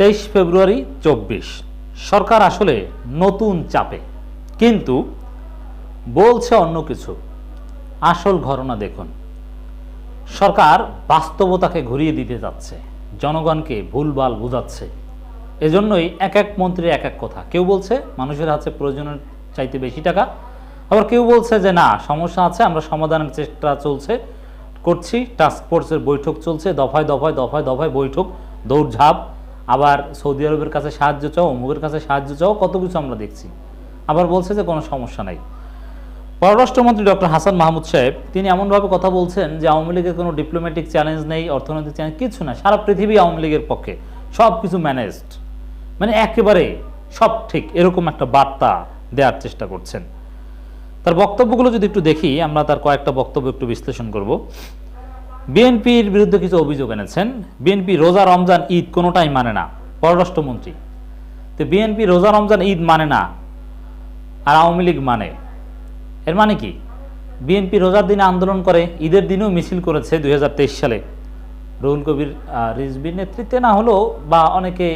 তেইশ ফেব্রুয়ারি চব্বিশ। সরকার আসলে নতুন চাপে। কিন্তু বলছে অন্য কিছু। আসল ঘটনা দেখুন। সরকার বাস্তবতাকে ঘুরিয়ে দিতে যাচ্ছে। জনগণকে ভুলভাল বোঝাচ্ছে। এজন্যই এক এক মন্ত্রী এক এক কথা। কেউ বলছে মানুষের হাতে প্রয়োজনের চাইতে বেশি টাকা। আবার কেউ বলছে যে, না, সমস্যা আছে, আমরা সমাধানের চেষ্টা চলছে, করছি টাস্ক ফোর্সের বৈঠক চলছে, দফায় দফায় দফায় দফায় বৈঠক, দৌড়ঝাঁপ আবার সৌদি আরবের কাছে সাহায্য চাও, অমুকের কাছে সাহায্য চাও, কত কিছু আমরা দেখছি। আবার বলছে যে কোনো সমস্যা নাই। পররাষ্ট্রমন্ত্রী ডক্টর হাসান মাহমুদ সাহেব, তিনি এমনভাবে কথা বলছেন যে আওয়ামী লীগের কোনো ডিপ্লোম্যাটিক চ্যালেঞ্জ নেই, অর্থনৈতিক চ্যালেঞ্জ কিছু না, সারা পৃথিবী আওয়ামী লীগের পক্ষে। সব কিছু ম্যানেজড মানে একেবারে সব ঠিক, এরকম একটা বার্তা দেওয়ার চেষ্টা করছেন। তার বক্তব্যগুলো যদি একটু দেখি, আমরা তার কয়েকটা বক্তব্য একটু বিশ্লেষণ করব। বিএনপির বিরুদ্ধে কিছু অভিযোগ এনেছেন। বিএনপি রোজা রমজান ঈদ কোনোটাই মানে না। পররাষ্ট্রমন্ত্রী। তো বিএনপি রোজা রমজান ঈদ মানে না আর আওয়ামী লীগ মানে। এর মানে কি? বিএনপি রোজার দিনে আন্দোলন করে ঈদের দিনেও মিছিল করেছে দুই হাজার তেইশ সালে। রুহুল কবির আহ, রিজভির নেতৃত্বে না হলেও বা অনেকে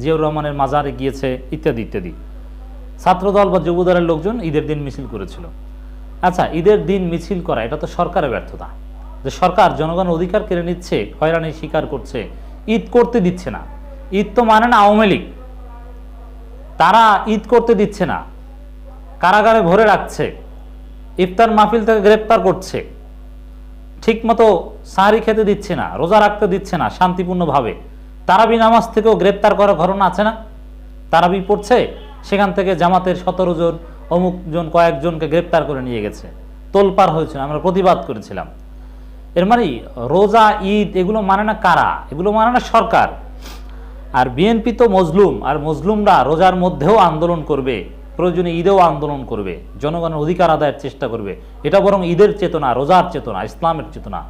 জিয়াউর রহমানের মাজারে গিয়েছে ইত্যাদি ইত্যাদি। ছাত্রদল বা যুবদলের লোকজন ঈদের দিন মিছিল করেছিল। আচ্ছা ঈদের দিন মিছিল করা এটা তো সরকারের ব্যর্থতা। যে সরকার, জনগণ অধিকার কেড়ে নিচ্ছে, হয়রানি স্বীকার করছে। ঈদ করতে দিচ্ছে না। ঈদ তো মানে না আওয়ামী লীগ। তারা ঈদ করতে দিচ্ছে না। কারাগারে ভরে রাখছে। ইফতার মাহফিল থেকে গ্রেপ্তার করছে। ঠিকমতো সাহারি খেতে দিচ্ছে না, রোজা রাখতে দিচ্ছে না শান্তিপূর্ণভাবে। তারাবি নামাজ থেকেও গ্রেপ্তার করার ঘটনা আছে না? তারাবি পড়ছে, সেখান থেকে জামাতের সতেরো জন, অমুক জন কয়েকজনকে গ্রেপ্তার করে নিয়ে গেছে। তোলপার হয়েছিল, আমরা প্রতিবাদ করেছিলাম। এর মানে রোজা, ঈদ, এগুলো মানে না কারা? এগুলো মানে না সরকার। আর বিএনপি তো মজলুম, আর মজলুমরা রোজার মধ্যেও আন্দোলন করবে, প্রয়োজনে ঈদেও আন্দোলন করবে, জনগণের অধিকার আদায়ের চেষ্টা করবে। এটা বরং ঈদের চেতনা, রোজার চেতনা, ইসলামের চেতনা।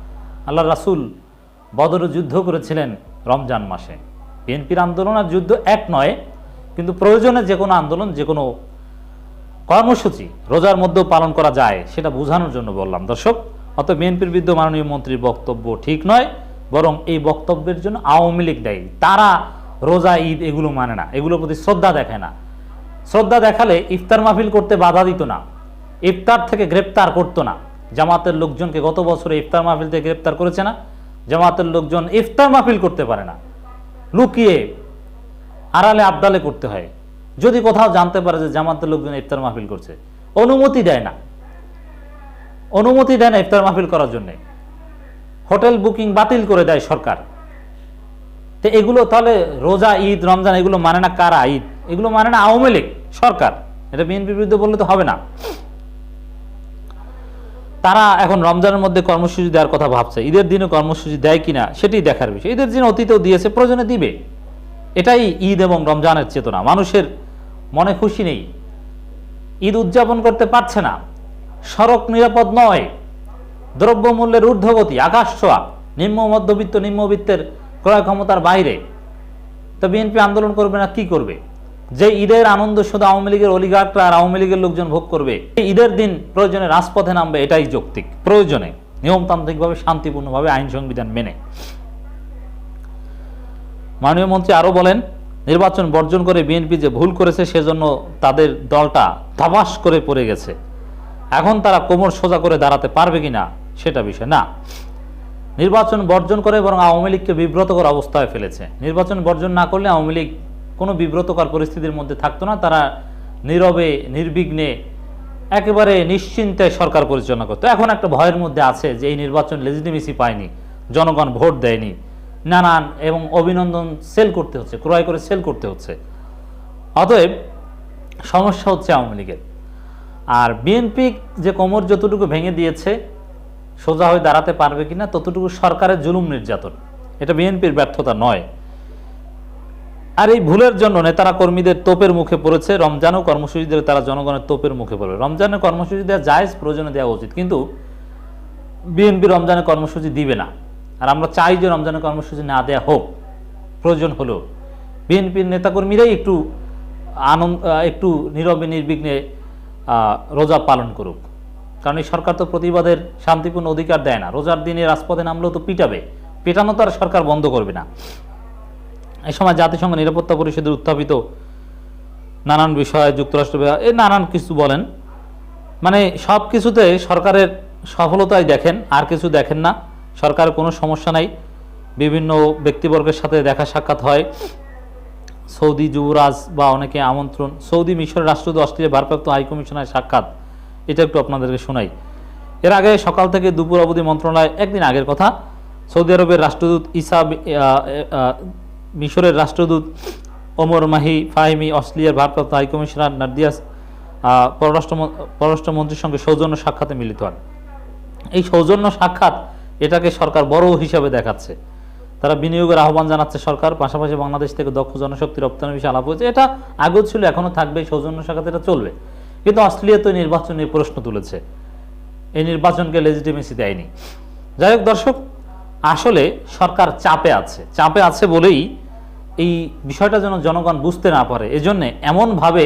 আল্লাহ রাসূল বদর যুদ্ধ করেছিলেন রমজান মাসে। বিএনপির আন্দোলন আর যুদ্ধ এক নয়, কিন্তু প্রয়োজনে যে কোনো আন্দোলন, যে কোনো কর্মসূচি রোজার মধ্যেও পালন করা যায়, সেটা বোঝানোর জন্য বললাম। দর্শক অত বিএনপির বিরুদ্ধে মাননীয় মন্ত্রীর বক্তব্য ঠিক নয়, বরং এই বক্তব্যের জন্য আওয়ামী লীগ দায়ী। তারা রোজা, ঈদ এগুলো মানে না, এগুলোর প্রতি শ্রদ্ধা দেখায় না। শ্রদ্ধা দেখালে ইফতার মাহফিল করতে বাধা দিত না, ইফতার থেকে গ্রেপ্তার করতো না। জামাতের লোকজনকে গত বছরে ইফতার মাহফিল থেকে গ্রেপ্তার করেছে না, জামাতের লোকজন ইফতার মাহফিল করতে পারে না। লুকিয়ে আড়ালে আবদালে করতে হয়। যদি কোথাও জানতে পারে যে জামাতের লোকজন ইফতার মাহফিল করছে, অনুমতি দেয় না। অনুমতি দেয় না ইফতার মাহফিল করার জন্য। হোটেল বুকিং বাতিল করে দেয় সরকার। তো এগুলো তাহলে রোজা, ঈদ, রমজান এগুলো মানে না কারা ঈদ? এগুলো মানে না আওয়ামী লীগ সরকার। এটা বিএনপির বিরুদ্ধে বললে তো হবে না। তারা এখন রমজানের মধ্যে কর্মসূচি দেওয়ার কথা ভাবছে। ঈদের দিনে কর্মসূচি দেয় কিনা সেটাই দেখার বিষয়। ঈদের দিনে অতীতেও দিয়েছে, প্রয়োজনে দিবে। এটাই ঈদ এবং রমজানের চেতনা। মানুষের মনে খুশি নেই। ঈদ উদযাপন করতে পারছে না। সড়ক নিরাপদ নয়। দ্রব্যমূল্যের ঊর্ধ্বগতি, আকাশ ছোঁয়া, নিম্ন, মধ্যবিত্ত, নিম্নবিত্তের ক্রয় ক্ষমতার বাইরে। তো বিএনপি আন্দোলন করবে না, কি করবে? যে ঈদের আনন্দ শুধু আওয়ামী লীগের অলিগার্করা আর আওয়ামী লীগের লোকজন ভোগ করবে ঈদের দিন প্রয়োজনে রাজপথে নামবে, এটাই যৌক্তিক। প্রয়োজনে, নিয়মতান্ত্রিকভাবে, শান্তিপূর্ণভাবে আইন সংবিধান মেনে। মাননীয় মন্ত্রী আরও বলেন, নির্বাচন বর্জন করে বিএনপি যে ভুল করেছে, সেজন্য তাদের দলটা ধপাস করে পড়ে গেছে। এখন তারা কোমর সোজা করে দাঁড়াতে পারবে কিনা সেটা বিষয় না। নির্বাচন বর্জন করে বরং আওয়ামী লীগকে বিব্রতকর অবস্থায় ফেলেছে। নির্বাচন বর্জন না করলে আওয়ামী লীগ কোনো বিব্রতকর পরিস্থিতির মধ্যে থাকতো না। তারা নীরবে, নির্বিঘ্নে, একেবারে নিশ্চিন্তে সরকার পরিচালনা করতো। এখন একটা ভয়ের মধ্যে আছে যে এই নির্বাচন লেজিটিমেসি পায়নি, জনগণ ভোট দেয়নি। নানান এবং অভিনন্দন সেল করতে হচ্ছে, ক্রয় করে সেল করতে হচ্ছে। অতএব সমস্যা হচ্ছে আওয়ামী লীগের। আর বিএনপি যে কোমর যতটুকু ভেঙে দিয়েছে, সোজা হয়ে দাঁড়াতে পারবে কিনা, ততটুকু সরকারের জুলুম নির্যাতন। এটা বিএনপির ব্যর্থতা নয়। আর এই ভুলের জন্য নেতারা কর্মীদের তোপের মুখে পড়েছে, রমজানও কর্মসূচি দিলে তারা জনগণের তোপের মুখে পড়বে। রমজানের কর্মসূচি দেওয়া জায়েজ, প্রয়োজনে দেওয়া উচিত। কিন্তু বিএনপি রমজানের কর্মসূচি দিবে না। আর আমরা চাই যে রমজানের কর্মসূচি না দেয়া হোক, প্রয়োজন হলো বিএনপির নেতাকর্মীরাই একটু আনন্দ, একটু নীরবে নির্বিঘ্নে রোজা পালন করুক। কারণ এই সরকার তো প্রতিবাদের শান্তিপূর্ণ অধিকার দেয় না। রোজার দিনে রাজপথে নামলেও তো পিটাবে। পেটানো তো আর সরকার বন্ধ করবে না। এই সময় জাতিসংঘ নিরাপত্তা পরিষদের উত্থাপিত নানান বিষয়ে, যুক্তরাষ্ট্র এই নানান কিছু বলেন। মানে সব কিছুতে সরকারের সফলতাই দেখেন, আর কিছু দেখেন না। সরকারের কোনো সমস্যা নাই। বিভিন্ন ব্যক্তিবর্গের সাথে দেখা সাক্ষাৎ হয়। সৌদি যুবরাজ বা অনেকে আমন্ত্রণ, সৌদি মিশরের রাষ্ট্রদূত অস্ট্রেলিয়া ভারপ্রাপ্ত হাইকমিশনার সাক্ষাৎ। এটা একটু আপনাদেরকে শোনাই। এর আগে সকাল থেকে দুপুর অবধি মন্ত্রণালয়, একদিন আগের কথা, সৌদি আরবের রাষ্ট্রদূত ইসা মিশরের রাষ্ট্রদূত ওমর মাহি ফাহিমি, অস্ট্রেলিয়ার ভারপ্রাপ্ত হাইকমিশনার নার্দিয়াস পররাষ্ট্র পররাষ্ট্রমন্ত্রীর সঙ্গে সৌজন্য সাক্ষাতে মিলিত হন। এই সৌজন্য সাক্ষাৎ এটাকে সরকার বড় হিসাবে দেখাচ্ছে। তারা বিনিয়োগের আহ্বান জানাচ্ছে সরকার, পাশাপাশি বাংলাদেশ থেকে দক্ষ জনশক্তি রপ্তানি বিষয়ে আলাপ হয়েছে। এটা আগেও ছিল এখনও থাকবে সৌজন্য সাক্ষাৎ এটা চলবে। কিন্তু অস্ট্রেলিয়া তো নির্বাচন নিয়ে প্রশ্ন তুলেছে। এই নির্বাচনকে লেজিটিমেসি দেয়নি। যাই হোক দর্শক, আসলে সরকার চাপে আছে। চাপে আছে বলেই এই বিষয়টা যেন জনগণ বুঝতে না পারে। এজন্য এমনভাবে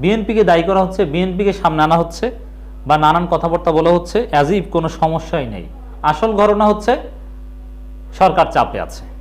বিএনপিকে দায়ী করা হচ্ছে, বিএনপিকে সামনে আনা হচ্ছে বা নানান কথাবার্তা বলা হচ্ছে অ্যাজ কোনো সমস্যাই নেই। আসল ঘটনা হচ্ছে সরকার চাপে আছে।